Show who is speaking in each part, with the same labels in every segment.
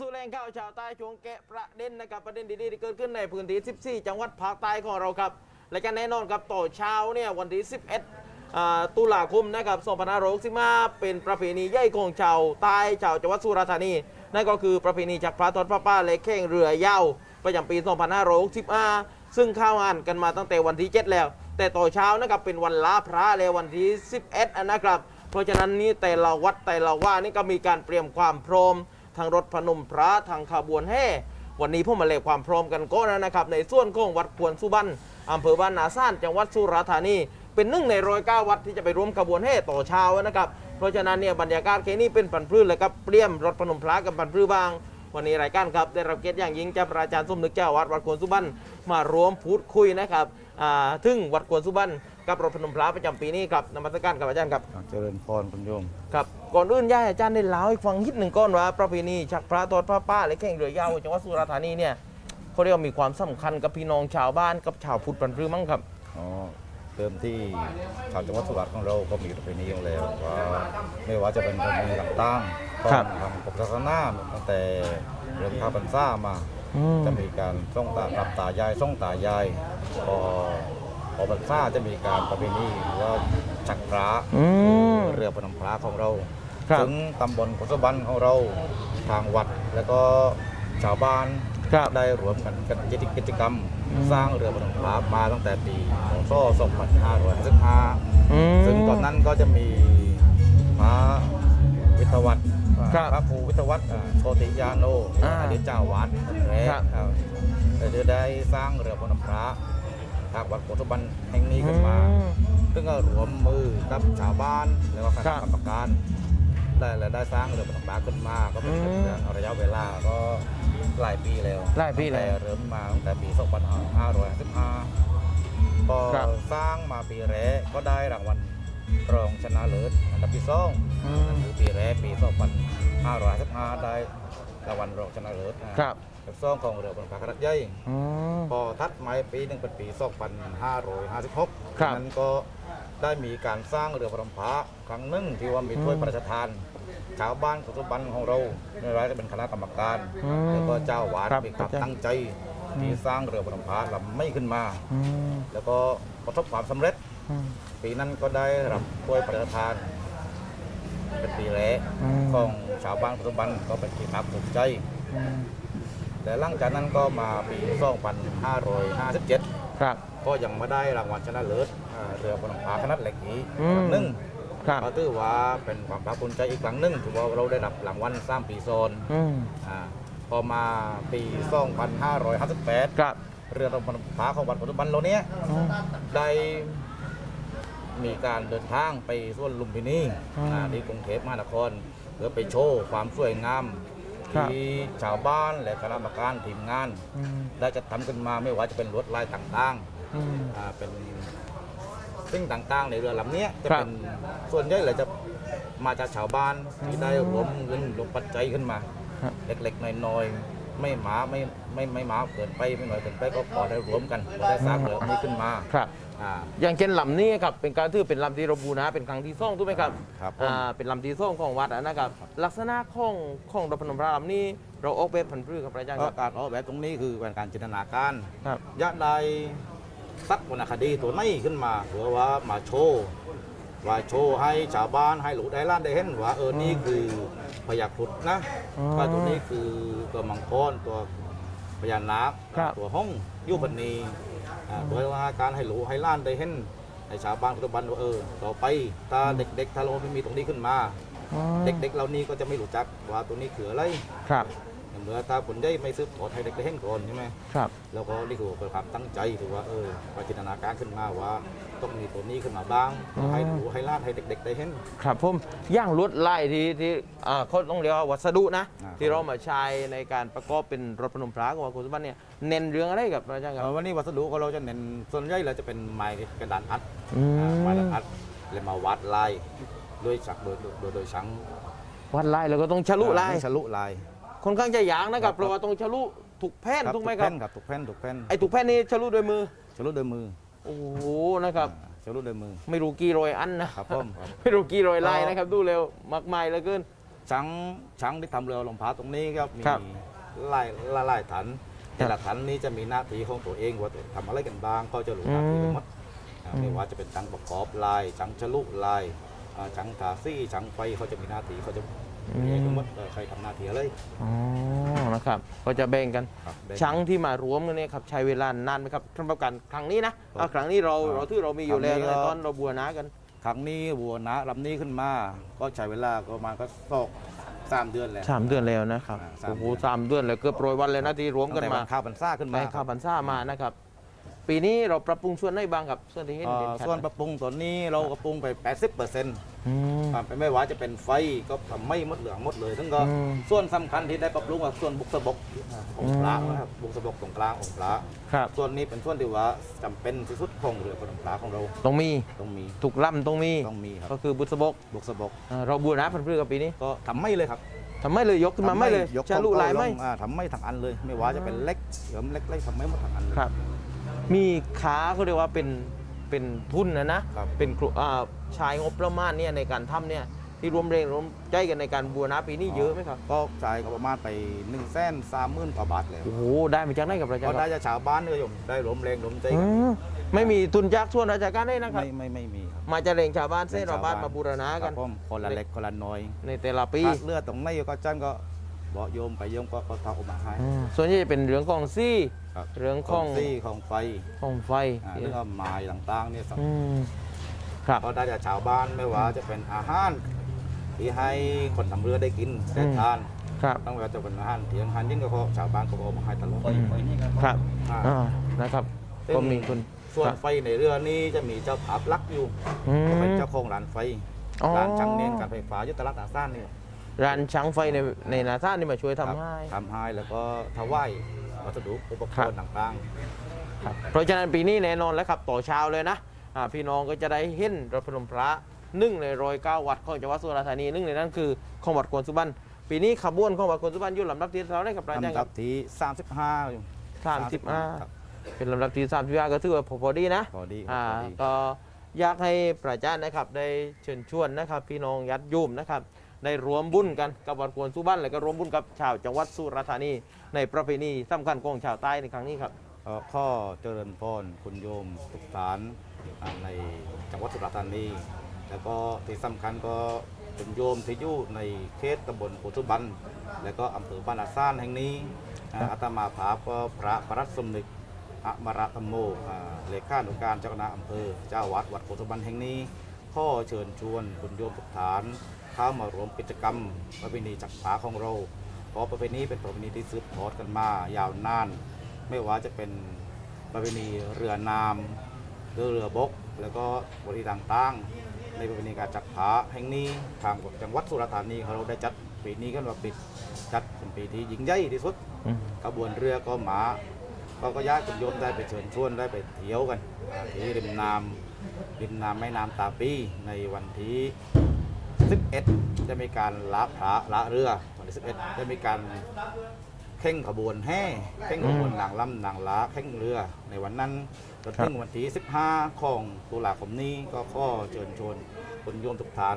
Speaker 1: สู่แรงข่าวชาวใต้ช่วงแกะประเด็นนะครับประเด็นดีๆที่เกิดขึ้นในพื้นที่ 14 จังหวัดภาคใต้ของเราครับ และก็แน่นอนครับต่อเช้าเนี่ยวันที่ 11อ่าตุลาคมนะครับ2565เป็นประเพณีใหญ่ของชาวใต้ชาวจังหวัดสุราษฎร์ธานี นั่นก็คือประเพณีจักรพรรดิทอดพระป่าและแข่งเรือยาวประจำปี 2565 ซึ่งเข้างานกันมาตั้งแต่วันที่ 7 แล้ว แต่ต่อเช้านะครับเป็นวันลาพระแล้ววันที่ 11อันนะครับ เพราะฉะนั้นนี่แต่ละวัดแต่ละว่านี่ก็มีการเตรียมความพร้อม ทางรถพนมพระทางขบวนแห่วันนี้พวกมาเลกความพร้อมกันก็นะครับ ในส่วนของวัดควรสุบันอำเภอบ้านนาซ่านจังหวัดสุราษฎร์ธานี เป็นหนึ่งในร้อยเก้าวัดที่จะไปร่วมขบวนแห่ต่อเช้านะครับเพราะฉะนั้นเนี่ยบรรยากาศแค่นี้เป็นปันพื้นเลยครับเปลี่ยมรถพนมพระกับปันพื้นบาง วันนี้รายการครับได้รับเกียรติอย่างยิ่งจากพระอาจารย์สมนึกเจ้าวัดวัดควรสุบันมารวมพูดคุยนะครับถึงวัดควรสุบัน กับรถพนมพระประจำปีนี้ครับนมัสการกับอาจารย์ครับ
Speaker 2: เจริญพรคุณโยม
Speaker 1: ครับก่อนอื่นย่าให้อาจารย์ได้เล่าให้ฟังนิดหนึ่งก่อนว่าประเพณีชักพระทอดพระป้าและแข่งเรือยาวจังหวัดสุราษฎร์ธานีเนี่ยเขาเรียกว่ามีความสำคัญกับพี่น้องชาวบ้านกับชาวพุทธปันพรือมั้งครับ
Speaker 2: อ๋อเดิมที่ชาวจังหวัดสุราษฎร์ของเราก็มีประเพณีอยู่แล้วว่าไม่ว่าจะเป็นประเพณีต่างๆต้อ
Speaker 1: ครับ
Speaker 2: งทำกับศาสนาตั้งแต่เรื่องข้าวพรรษามา
Speaker 1: อืม
Speaker 2: จะมีการส่งตารับตายายส่งตายายพอ พอพรรษาจะมีการประเพณีว่าจักรพระ
Speaker 1: อืม
Speaker 2: เรือพนมพระของเรา
Speaker 1: ครับ
Speaker 2: ถึงตำบลกุศบันของเราทางวัดแล้วก็ชาวบ้าน
Speaker 1: ครับ
Speaker 2: ได้รวมกันกันกิจกรรม
Speaker 1: อืม
Speaker 2: สร้างเรือบรรทุกพระมาตั้งแต่ปีพศ2555
Speaker 1: อืม
Speaker 2: ซึ่งตอนนั้นก็จะมีพระวิทยาวัตร
Speaker 1: ครับ
Speaker 2: พระครูวิทยาวัตรอ่าโชติยาโน
Speaker 1: อ่า
Speaker 2: อดีตเจ้าวัดแรก
Speaker 1: ครับ
Speaker 2: ครับได้ได้สร้างเรือบรรทุกพระ ทางวัดโพธิบันแห่งนี้ขึ้นมา
Speaker 1: อืม
Speaker 2: ซึ่งก็รวมมือกับชาวบ้านแล้วก็ค
Speaker 1: ครั
Speaker 2: ณะ
Speaker 1: บ
Speaker 2: กรรมการได้และได้สร้างเรือบรรทุกพระขึ้นมาก็เป็น
Speaker 1: อืม
Speaker 2: ระยะเวลาก็หลายปีแล้ว
Speaker 1: หลายปีแล้ว
Speaker 2: ตั้งต่เริ่มมาตั้งแต่ปี2555พอ
Speaker 1: ครับ
Speaker 2: สร้างมาปีแรกก็ได้รางวัลรองชนะเลิศอันดับที่สอง
Speaker 1: อืม
Speaker 2: คือปีแรกปี2555ได้รางวัลรองชนะเลิศนะ ครับ อันดับสองของเรือบรรทุกพระขนาดใหญ่
Speaker 1: อืม
Speaker 2: พอทัดมาปีหนึ่งเป็นปี2556
Speaker 1: ครับ
Speaker 2: นั้นก็ได้มีการสร้างเรือพระพระครั้งหนึ่งที่ว่ามีถ้วย
Speaker 1: อืม
Speaker 2: พระราชทานชาวบ้านสุบันของเราในร้ายก็เป็นคณะกรรมการ
Speaker 1: อืม
Speaker 2: แล้วก็เจ้าวาด
Speaker 1: ครับ
Speaker 2: มีความ
Speaker 1: เข้าใจ
Speaker 2: ตั้งใจที่สร้างเรือพระพระลำไม่ขึ้นมา
Speaker 1: อืม
Speaker 2: แล้วก็ประสบความสำเร็จ
Speaker 1: อืม
Speaker 2: ปีนั้นก็ได้รับถ้วยพระราชทานเป็นปีแรก
Speaker 1: อืม
Speaker 2: ของชาวบ้านสุบันก็เป็นที่ภาคภูมิใจ
Speaker 1: อืม
Speaker 2: แต่หลังจากนั้นก็มาปี2557
Speaker 1: ครับ
Speaker 2: ก็ยังไม่ได้รางวัลชนะเลิศอ่าเรือพนมพาขนาดเล็กนี้
Speaker 1: อืม
Speaker 2: ครั้งหนึ่ง
Speaker 1: ครับ
Speaker 2: ก็ถือว่าเป็นความภาคภูมิใจอีกครั้งหนึ่งถือว่าเราได้รับรางวัลสามปีซ้อน
Speaker 1: อืม
Speaker 2: อาพอมาปี 2558
Speaker 1: ครับ
Speaker 2: เรือพนมพาของวัดปัจจุบันเราเนี้ย
Speaker 1: อืม
Speaker 2: ได้มีการเดินทางไปส่วนลุมพินี
Speaker 1: อืม
Speaker 2: อ่าที่กรุงเทพมหานครเพื่อไปโชว์ความสวยงาม
Speaker 1: ครับ
Speaker 2: ที่ชาวบ้านและคณะกรรมการทีมงาน
Speaker 1: อืม
Speaker 2: ได้จัดทำขึ้นมาไม่ว่าจะเป็นลวดลายต่างๆ
Speaker 1: อืม
Speaker 2: อ่าเป็นสิ่งต่างๆ ในเรือลำเนี้ยจะ
Speaker 1: ครับ
Speaker 2: เป็นส่วนใหญ่เลยจะมาจากชาวบ้านที่ได้รวมเงินรวมปัจจัยขึ้นมา
Speaker 1: ครับ
Speaker 2: เล็กๆน้อยๆไม่หมาไม่ไม่ไม่หมาเกินไปไม่น้อยเกินไปก็พอได้รวมกันพอได้สร้างเรือนี้ขึ้นมา
Speaker 1: ครับ
Speaker 2: อ่า
Speaker 1: อย่างเช่นลำนี้ครับเป็นการถือเป็นลำที่เราบูรณะเป็นครั้งที่สองถูกไหมครับ
Speaker 2: ครับผม
Speaker 1: อ่าเป็นลำที่สองของวัดอะนะครับ ลักษณะของของดอกพนมพระลำนี้เราออกแบบพันธุ์พืชครับพระอาจารย์ค
Speaker 2: ก็
Speaker 1: รับ
Speaker 2: การออกแบบตรงนี้คือเป็นการจินตนาการ
Speaker 1: ครับ
Speaker 2: ยะใดสักวรรณคดีตัวนี้ขึ้นมาเพื่อว่ามาโชว์ว่าโชว์ให้ชาวบ้านให้หลูกได้ล้านได้เห็นว่าเออนี่คือพญาครุฑนะ
Speaker 1: อ๋อ
Speaker 2: ว่าตัวนี้คือตัวมังกรตัวพญานาค
Speaker 1: ครับ
Speaker 2: ตัวห้องยุบนีอ่าโดยว่าการให้หลูให้ล้านได้เห็นให้ชาวบ้านปัจจุบันว่าเออต่อไปถ้าเด็กๆถ้าเราไม่มีตรงนี้ขึ้นมา
Speaker 1: อ๋อ
Speaker 2: เด็กๆเหล่านี้ก็จะไม่รู้จักว่าตัวนี้คืออะไร
Speaker 1: ครับ
Speaker 2: เหมือนถ้าคนใหญ่ไม่ซื้อถอดให้เด็กได้เห็นก่อนใช่ไหม
Speaker 1: ครับ
Speaker 2: แล้วก็นี่คือเป็นความตั้งใจถือว่าเออว่าจินตนาการขึ้นมาว่าต้องมีตัวนี้ขึ้นมาบ้าง
Speaker 1: อ๋อ
Speaker 2: ให้หนูให้ลาดให้เด็กๆได้เห็น
Speaker 1: ครับผมย่างลวดลายที่ที่อ่าเขาต้องเรียกว่าวัสดุนะ
Speaker 2: อ่า
Speaker 1: ที่เรามาใช้ในการประกอบเป็นรถพนมพระของวัดโคสุบันเนี่ยเน้นเรื่องอะไรกับพระอาจารย์ครับ
Speaker 2: เอ่อวันนี้วัสดุของเราจะเน้นส่วนใหญ่เราจะเป็นไม้กระดานอัด
Speaker 1: อืม
Speaker 2: อ่าไม้กระดานอัดเลยมาวัดลายด้วยฉักโดยโดยโดยชัง
Speaker 1: วัดลายแล้วก็ต้องฉลุลาย
Speaker 2: อ่ฉลุลาย
Speaker 1: ค่อนข้างจะยากนะครับ
Speaker 2: ครับ
Speaker 1: เพราะว่าต้องฉลุถูกแผ่นถูกไหมครับ
Speaker 2: แผ่นครับถูกแผ่นถูกแผ่น
Speaker 1: ไอ้ถูกแผ่นนี่ฉลุด้วยมือ
Speaker 2: ฉลุด้วยมือ
Speaker 1: โอ้โหนะครับ
Speaker 2: อ่าฉลุด้วยมือ
Speaker 1: ไม่รู้กี่ร้อยอันนะครับ
Speaker 2: ผมครับ
Speaker 1: ไม่รู้กี่ร้อยลายนะครับดูเร็วมากมายเหลือเกิน
Speaker 2: ช้างช้างที่ทำเรือลมพาตรงนี้ก็มี
Speaker 1: ครับ
Speaker 2: ไล่ไล่ไล่ถัน
Speaker 1: ครับ
Speaker 2: แต่ละถันนี้จะมีหน้าที่ของตัวเองว่าตัวทำอะไรกันบ้างก็จะรู้หน้าที่
Speaker 1: อืม
Speaker 2: ทั้งหมดอ่าไม่ว่าจะเป็นช้างประกอบลายช้างฉลุลายอ่าช้างทาซี่ช้างไฟเขาจะมีหน้าที่เขาจะ มีทั้งหมดเออใครทำหน้าที่อะไร
Speaker 1: อ๋อนะครับ ก็จะแบ่งกัน
Speaker 2: ครับแบ่ง
Speaker 1: ช้างที่มารวมกันเนี่ยครับใช้เวลานานไหมครับสำหรับการครั้งนี้นะอะครั้งนี้เรา
Speaker 2: ครับ
Speaker 1: เราที่เรามีอยู่แล้ว
Speaker 2: ครั้งนี้ก็
Speaker 1: ตอนเราบัวนากัน
Speaker 2: ครั้งนี้วัวนะลำนี้ขึ้นมา ก็ใช้เวลาก็ประมาณก็สอกสามเดือนแล้ว
Speaker 1: สามเดือนแล้วนะครับ
Speaker 2: อ่าสาม
Speaker 1: โอ้โห
Speaker 2: เดือน
Speaker 1: สามเดือนเลยเกือบโปรยวันเลยนะที่รวมกัน
Speaker 2: ตั้งแต่
Speaker 1: มา
Speaker 2: วันข้าวพรรษาขึ้นมา
Speaker 1: ในข้าวพันซ่ามานะครับ ปีนี้เราปรับปรุงส่วนไหนบ้างครับส่วนที่เห็น
Speaker 2: เอ่อ
Speaker 1: เด่นชัด
Speaker 2: ส่วนปรับปรุงตัวนี้เราก็ปรุงไป 80%เปอร์เซ็นต์
Speaker 1: อืม
Speaker 2: ไม่ว่าจะเป็นไฟก็ทำไม่หมดเหลืองหมดเลยทั้งก็
Speaker 1: อืม
Speaker 2: ส่วนสำคัญที่ได้ปรับปรุงก็ส่วนบุกสะบกของพระ
Speaker 1: อืม
Speaker 2: นะครับบุกสะบกตรงกลางของพระ
Speaker 1: ครับ
Speaker 2: ส่วนนี้เป็นส่วนที่ว่าจำเป็นที่สุดของเรือพระพระของเรา
Speaker 1: ต้องมี
Speaker 2: ต้องมี
Speaker 1: ถูกล่ำต้องมี
Speaker 2: ต้องมีครับ
Speaker 1: ก็คือบุษบก
Speaker 2: บุกสะบก
Speaker 1: อ่าเราบัวนาพันธุ์พืชกับปีนี้
Speaker 2: ก็ทำไม่เลยครับ
Speaker 1: ทำไม่เลยยกขึ้นมาไม่เลย
Speaker 2: ยก
Speaker 1: ชาลูลายไหม
Speaker 2: ลงอ่าทำไม่ทั้งอันเลย ไม่ว่าจะเป็นเล็กเหลือมเล็กเล็กทำไม่หมดทั้งอันเลย
Speaker 1: ครับ มีขาเขาเรียกว่าเป็นเป็นทุนนะนะ
Speaker 2: ครับ
Speaker 1: เป็นครูอ่าชายงบประมาณเนี่ยในการทำเนี่ยที่รวมแรงรวมใจกันในการบัวนาปีนี้เยอะไหมครับ
Speaker 2: ก็จ่ายก็ประมาณไป1นึ่งแสนสามหมื่นกว่าบาทแล้ว
Speaker 1: โอ้โห ได้มาจากไหนกับราช
Speaker 2: ก็
Speaker 1: การ
Speaker 2: ได้จากชาวบ้านนี่ก็โยมได้รวมแรงรวมใจ
Speaker 1: อื
Speaker 2: กัน
Speaker 1: มไม่มีทุนจากส่วนราชการได้นะครับ
Speaker 2: ไม่ไม่ไม่มีครับ
Speaker 1: มาจากแรงชาวบ้านเส้นเราบ้านมาบูรณะกัน
Speaker 2: ครับผมคนละเล็กคนละน้อย
Speaker 1: ในแต่ละปี
Speaker 2: ขาดเลือดตรงไหนก็จันก็ บอกโยมไปโยมก็ก็ทำออกมาให้
Speaker 1: อืมส่วนใหญ่จะเป็นเรื่องของซี่
Speaker 2: ครับ
Speaker 1: เรื่องของ
Speaker 2: ซี่ของไฟ
Speaker 1: ของไฟ
Speaker 2: อ่าเรื่องไม้ต่างๆเนี่ยสำ
Speaker 1: อืมครับ
Speaker 2: ก็ได้จากชาวบ้านไม่ว่าจะเป็นอาหารที่ให้คนทำเรือได้กินได้ทาน
Speaker 1: ครับ
Speaker 2: ต้องว่าจะเป็นอาหารเถียงอาหารยิ่งก็พอชาวบ้านก็เอามาให้ตลอด
Speaker 1: ครับ
Speaker 2: อ่า
Speaker 1: อ่านะครับ
Speaker 2: ซึ่ง
Speaker 1: ก็มีคุณ
Speaker 2: ส่วน
Speaker 1: ครับ
Speaker 2: ไฟในเรือนี้จะมีเจ้าภาพลักอยู่
Speaker 1: อืม
Speaker 2: ก็เป็นเจ้าของร้านไฟ
Speaker 1: อ๋อ
Speaker 2: ร้านช่างเน้นการไฟฟ้ายุทธลักษณ์อาซ่านนี่
Speaker 1: ร้านช้างไฟในในนาซ่านี่มาช่วยทำให้
Speaker 2: ทำให้แล้วก็ถวายวัสดุอุปก
Speaker 1: ครั
Speaker 2: ร
Speaker 1: บ
Speaker 2: ณ์ต่าง
Speaker 1: ครับเพราะฉะนั้นปีนี้แน่นอนแล้วครับต่อเช้าเลยนะอ่าพี่น้องก็จะได้เห็นรถพนมพระหนึ่งในรอยเก้าวัดของจังหวัดสุราษฎร์ธานีหนึ่งในนั้นคือของวัดกวนสุบรรณปีนี้ขบวนของวัดกวนสุบรรณอยู่ลำดับที่เท่าไหรครับ
Speaker 2: ๆ
Speaker 1: อาจารย์
Speaker 2: ลำ
Speaker 1: ค
Speaker 2: ดั
Speaker 1: รั
Speaker 2: บบที่35อยู่
Speaker 1: สามสิบห้า
Speaker 2: ครับ
Speaker 1: เป็นลำดับที่สามสิบห้าก็ถือว่าพอดีนะ
Speaker 2: พอดีครับ
Speaker 1: อ่า
Speaker 2: พอดี
Speaker 1: ก็อยากให้พระอาจารย์นะครับได้เชิญชวนนะครับ พี่น้องยัดยุมนะครับ ได้รวมบุญกันกับวัดกวนสุบรรณและก็รวมบุญกับชาวจังหวัดสุราษฎร์ธานี ในประเพณีสำคัญของชาวใต้ในครั้งนี้ครับ
Speaker 2: เอ่อข้อเจริญพรคุณโยมทุกฐานอ่าในจังหวัดสุราษฎร์ธานี แล้วก็ที่สำคัญก็เป็นโยมที่อยู่ในเขตตำบลโพธิบัน แล้วก็อำเภอบ้านอาซ่านแห่งนี้อ่าอาตมาภาพก็พระประรัตสมนึกอมรธรรมโมอ่าเลขานุการเจ้าคณะอำเภอเจ้าวัดวัดโพธิบันแห่งนี้ ข้อเชิญชวนคุณโยมทุกฐาน เข้ามารวมกิจกรรม ประเพณีจักรพรรดิของเราเพราะประเพณีเป็นประเพณีที่สืบทอดกันมายาวนาน ไม่ว่าจะเป็นประเพณีเรือนามหรือเรือบก แล้วก็บริต่างๆ ในประเพณีการจักรพรรดิแห่งนี้ทางจังหวัดสุราษฎร์ธานีเราได้จัดปีนี้กันว่าปิดจัดเป็นปีที่ยิ่งใหญ่ที่สุด
Speaker 1: อืม
Speaker 2: ขบวนเรือก็หมาก็ก็ย้ายคุณโยมได้ไปเชิญชวนได้ไปเที่ยวกันที่ริมน้ำริมน้ำแม่น้ำตาปีในวันที่ 11 จะมีการละพระละเรือวันที่ 11 จะมีการเข่งขบวนแห่เข่งขบวนนางลำนางล้าเข่งเรือ ในวันนั้นจนถึงวันที่ 15 ของตุลาคมนี้ก็ข้อเชิญชวนคุณโยมทุกฐาน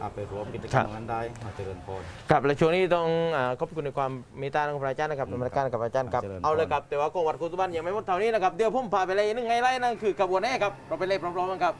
Speaker 2: อ่าไปรวมกิจกรรมนั้นได้มาเจริญพร
Speaker 1: ครับและช่วงนี้ต้องอาขอบคุณในความเมตตาของพระอาจารย์นะครับ
Speaker 2: อื
Speaker 1: น
Speaker 2: ม
Speaker 1: มัสการกับพระอาจารย์ครับ
Speaker 2: เจริญพร
Speaker 1: เอาเลยครับแต่ว่าของวัดกุสุบันยังไม่หมดเท่านี้นะครับเดี๋ยวผมพาไปเลยนึงไฮไลท์นั่นคือกระบวนแห่ครับเราไปเลยพร้อมๆกันครับ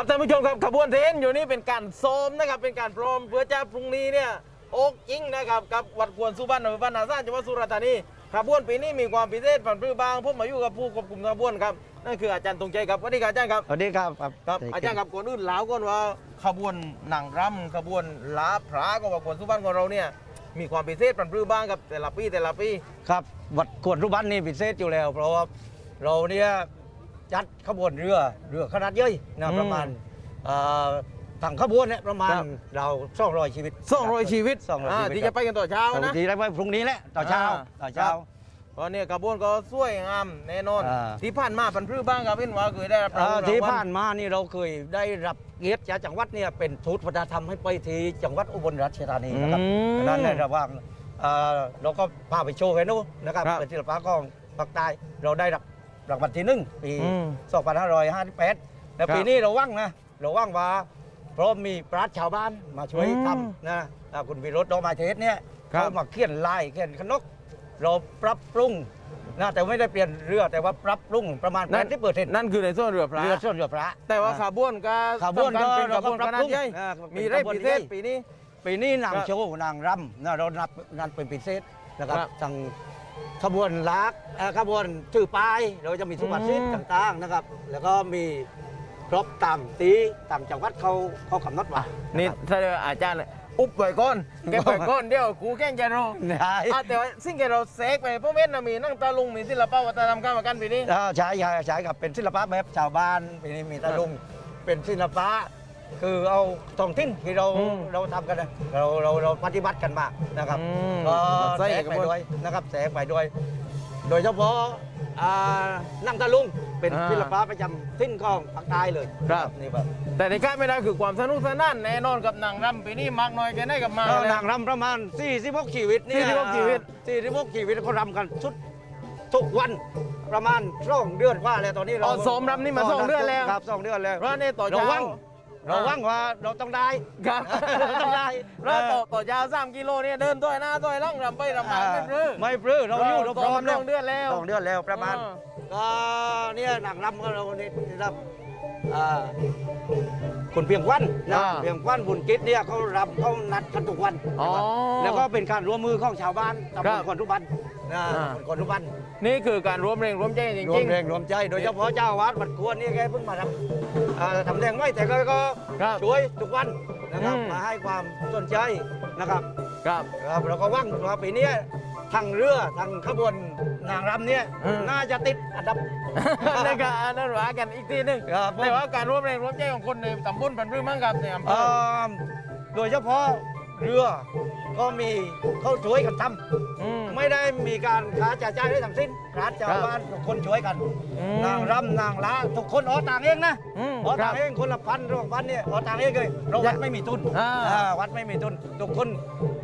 Speaker 1: ครับท่านผู้ชมครับขบวนเทนอยู่นี่เป็นการซ้อมนะครับเป็นการพร้อมเพื่อจะพรุ่งนี้เนี่ยโอกอิงนะครับกับวัดกวนสุบรรณอำเภอบ้านนาซ่านจังหวัดสุราษฎร์ธานีขบวนปีนี้มีความพิเศษผันพืบางผมมาอยู่กับผู้ควบคุมขบวนครับนั่นคืออาจารย์ตรงใจครับสวัสดีครับอาจารย์ครับ
Speaker 3: สวัสดีครับ
Speaker 1: ครับอาจารย์ครับก่อนอื่นเล่าก่อนว่าขบวนหนังรำขบวนลาพระของวัดกวนสุบรรณของเราเนี่ยมีความพิเศษผันพืบางกับแต่ละปีแต่ละปี
Speaker 3: ครับวัดขวดรุบันนี่พิเศษอยู่แล้ว เพราะว่าเราเนี่ย จัดขบวนเรือเรือขนาดย่อยนะ
Speaker 1: อืม
Speaker 3: ประมาณเอ่อถังขบวนเนี่ยประมาณ
Speaker 1: ครับ
Speaker 3: เราสองร้อยชีวิต
Speaker 1: สองร้อยชีวิต
Speaker 3: สองร้อย
Speaker 1: อ่า
Speaker 3: ชีวิต
Speaker 1: ที่จะไปกันต่อเช้า
Speaker 3: ครับ
Speaker 1: นะ
Speaker 3: ที่ได้ไปพรุ่งนี้แหละต่อนเช้า
Speaker 1: อ่า
Speaker 3: ต่อนเช้า
Speaker 1: ครับเพราะเนี่ยขบวนก็สวยงามแน่นอน
Speaker 3: อ่า
Speaker 1: ที่ผ่านมาผันพืบ้างครับพี่ว่าเคยได้รับ
Speaker 3: เอ่อ
Speaker 1: รางวัล
Speaker 3: ที่ผ่านมานี่เราเคยได้รับเกียรติจากจังหวัดเนี่ยเป็นทูตวัฒนธรรมให้ไปที่จังหวัดอุบลราชธานีนะครับ
Speaker 1: อืม
Speaker 3: ดังนั้นในระหว่างเอ่อเราก็พาไปโชว์กันนู้นนะครับ
Speaker 1: ครับ
Speaker 3: เป็นศิลปะของภาคใต้เราได้รับ รางวัลที่หนึ่งปี
Speaker 1: อืม
Speaker 3: 2558แต่
Speaker 1: ครับ
Speaker 3: ปีนี้เราว่างนะเราว่างว่าเพราะมีปราชญ์ชาวบ้านมาช่วย
Speaker 1: อืม
Speaker 3: ทำนะอ่าคุณวิโรจน์ดอกไมาเทศเนี่ย
Speaker 1: ครับ
Speaker 3: เขามาเขียนลายเขียนขนก เราปรับปรุงนะแต่ไม่ได้เปลี่ยนเรือแต่ว่าปรับปรุงประมาณ
Speaker 1: นั่น
Speaker 3: 80เปอร์เซ็นต์
Speaker 1: นั่นคือในส่วนเรือพระ
Speaker 3: เรือส่วนเรือพระ
Speaker 1: แต่ว่า
Speaker 3: อ่
Speaker 1: ขบวนก็
Speaker 3: ขบวนก็
Speaker 1: สำคัญเป็นข
Speaker 3: เรา
Speaker 1: บ
Speaker 3: ก็
Speaker 1: วน
Speaker 3: ปรับ
Speaker 1: ขนา
Speaker 3: ป
Speaker 1: ด
Speaker 3: รุง
Speaker 1: ใหญ่
Speaker 3: อ่า
Speaker 1: มี
Speaker 3: เป็น
Speaker 1: ได้
Speaker 3: ขบวน
Speaker 1: พิเศษ
Speaker 3: ใหญ่
Speaker 1: ปีนี้
Speaker 3: ปีนี้นาง
Speaker 1: ครับ
Speaker 3: โชว์นางรำนะเรานับนันเป็นพิเศษนะครับ
Speaker 1: ครับ
Speaker 3: ทางขบวนลักเอ่อขบวนถือป้ายเราจะมีสุภาษิต
Speaker 1: อืม
Speaker 3: ต่างๆนะครับ แล้วก็มีครบตามตีตามจังหวัดเขาเขากำหนดไว้
Speaker 1: นี่ะ
Speaker 3: ครับ
Speaker 1: ถ้าอาจารย์เลยอุบไว้ก่อนเก็บไว้ก่อนเดี๋ยวครูแกล้งจะรอ
Speaker 3: ได้
Speaker 1: อะแต่ว่าสิ่งที่เราเซกไปพวกเม็ดนะมีนั่งตาลุงมีศิลปะวัฒนธรรมข้ามกันปีนี้
Speaker 3: อ่าใช้ใช้ใช้กับเป็นศิลปะแบบชาวบ้านปีนี้มีตะลุงเป็นศิลปะ คือเอาท้องถิ่นที่เรา
Speaker 1: อืม
Speaker 3: เราทำกันนะเราเราเราปฏิบัติกันมานะครับ
Speaker 1: อืม
Speaker 3: ก็
Speaker 1: ใส่
Speaker 3: แสก
Speaker 1: กับ
Speaker 3: ไป
Speaker 1: พวก
Speaker 3: ด้วยนะครับแสกไปด้วย โดยเฉพาะอ่านั่งตะลุงเป็น
Speaker 1: อ่า
Speaker 3: ศิลปะประจำทิ้นของภาคใต้เลย
Speaker 1: ครับ
Speaker 3: นี่แบบ
Speaker 1: แต่ในการไม่ได้คือความสนุกสนานแน่นอนกับหนังรำปีนี้มากน้อยแค่ไหนกับมา
Speaker 3: ก็
Speaker 1: เลย
Speaker 3: นางรำประมาณ46ชีวิตเนี่ย
Speaker 1: 46ชีวิต
Speaker 3: 46ชีวิตเขารำกันชุดทุกวันประมาณสองเดือนกว่าแล้วตอนนี้เรา
Speaker 1: อ๋อซ้อมรำนี่มาสองเดือนแล้ว
Speaker 3: ครับสองเดือนแล้ว
Speaker 1: เพราะในต่อ
Speaker 3: เรา
Speaker 1: เช้า
Speaker 3: ว่าง เราว่างว่าเราต้องได้
Speaker 1: ครับ
Speaker 3: ต้องได้
Speaker 1: แล้วต่อต่อเช้าสามกิโลเนี่ยเดินต้อยหน้าต้อยหล่างรำไปรำมาไม่ปรื้อ
Speaker 3: ไม่ปลื้อเราอยู่เราพร้อม
Speaker 1: ส
Speaker 3: แล้ว
Speaker 1: องเดือนแล้ว
Speaker 3: สองเดือนแล้วประมาณ
Speaker 1: อ่า
Speaker 3: ก็เนี่ยหนังรำก็เราเนี่ยรับอ่าคุณเพียงวันนะ
Speaker 1: อ่า
Speaker 3: เพียงวันบุญกิจเนี่ยเขารำเขานัดกันทุกวัน
Speaker 1: อ๋อ
Speaker 3: นะครับแล้วก็เป็นการร่วมมือของชาวบ้านตำบ
Speaker 1: ครั
Speaker 3: ล
Speaker 1: บ
Speaker 3: คนทุบันนะ
Speaker 1: อ่า
Speaker 3: ตำบลคนทุบัน
Speaker 1: นี่คือการรวมแรงรวมใจจ
Speaker 3: รว
Speaker 1: ริ
Speaker 3: ม
Speaker 1: ง
Speaker 3: แรงรวมใจ โดยเฉพาะเจ้าอาวาดวัดควรนี่แกเพิ่งมาทำอ่าทำแรงไว้แต่ก็ก็
Speaker 1: ครับ
Speaker 3: ช่วยทุกวันนะครับ
Speaker 1: อืม
Speaker 3: มาให้ความสนใจนะครับ
Speaker 1: ๆครับ
Speaker 3: ครับเราก็หว่างว่าปีนี้ทางเรือทางขบวน นางรำเนี่ย
Speaker 1: อืม
Speaker 3: น่าจะติดอันดับ
Speaker 1: นั่นก็อันนั้นว่ากันอีกทีหนึง
Speaker 3: ครับผม
Speaker 1: แต่ว่าการรวมแรงรวมใจของคนในตำบลพันธุ์พืชมั่งครับในอำเภ
Speaker 3: เอ่
Speaker 1: อ
Speaker 3: อโดยเฉพาะเรือก็มีเขาช่วยกันทำ
Speaker 1: อืม
Speaker 3: ไม่ได้มีการค้าจ่ายจ่ายได้ทั้งสิ้นรัฐชาวบ้านทุกคนช่วยกัน
Speaker 1: อืม
Speaker 3: นางรำนางละทุกคนอ๋อต่างเองนะ
Speaker 1: อืม
Speaker 3: อ๋อ
Speaker 1: ครั
Speaker 3: ต่า
Speaker 1: บ
Speaker 3: งเองคนละพันรวมพันเนี่ยอ๋อต่างเองเลยเราวัดไม่มีทุน
Speaker 1: อ่า
Speaker 3: อ่าวัดไม่มีทุนทุกคน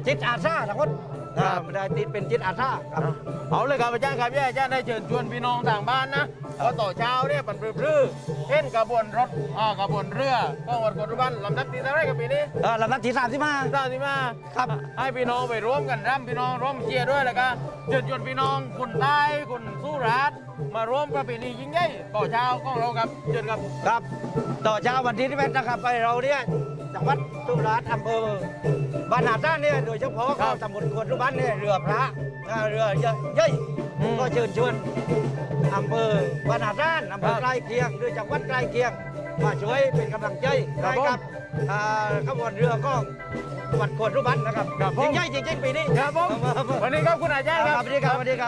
Speaker 3: จิตอาสาทั้งหมด
Speaker 1: ครั
Speaker 3: อ่า
Speaker 1: บ
Speaker 3: ไม่ได้ติดเป็นจิตอาสาครับ
Speaker 1: เอาเลยครับอาจารย์ครับอาจารย์ได้เชิญชวนพี่น้องต่างบ้านนะเพราะต่อเช้าเนี่ยปันปรือๆเห็นกระบวนรถอ่ากระบวนเรือก็วัดกรุบันลำดับที่เท่าไรกับปีนี้
Speaker 3: เออลำดับที่สามสิบห้า
Speaker 1: สามสิบห้า
Speaker 3: ครับ
Speaker 1: ให้พี่น้องไปร่วมกันรำพี่น้องร่วมเชียร์ด้วยแล้วก็เชิญชวนพี่น้องคนใต้คนสุราษฎร์มาร่วมประเพณียิ่งใหญ่ต่อเช้าของเราครับเชิญครับ
Speaker 3: ครับ ต่อเช้าวันที่ที่เป็นนะครับไปเราเนี่ย จังหวัดสุราษฎร์อำเภอบ้านนาซ่านเนี่ยโดยเฉพาะ
Speaker 1: ครั
Speaker 3: เขาตำบลควนทุบ้านเนี่ยเรือพระอ่าเรือเยอะเย้ย
Speaker 1: อืม
Speaker 3: ก็เชิญชวนอำเภอบ้านนาซ่านอำเภอ
Speaker 1: ครับ
Speaker 3: ใกล้เคียงหรือจังหวัดใกล้เคียงมาช่วยเป็นกำลังใจ
Speaker 1: ครับ
Speaker 3: ให้กับอ่าขบวนเรือก็วัดควนทุบ้านนะครับ
Speaker 1: ครับผม
Speaker 3: ยิ่งใหญ่จริงๆปีนี้
Speaker 1: ครับผม วันนี้ครับคุณอาจารย์
Speaker 3: ค
Speaker 1: ค
Speaker 3: รั
Speaker 1: รั
Speaker 3: บบ สวัสดีครับสวัสดีครับ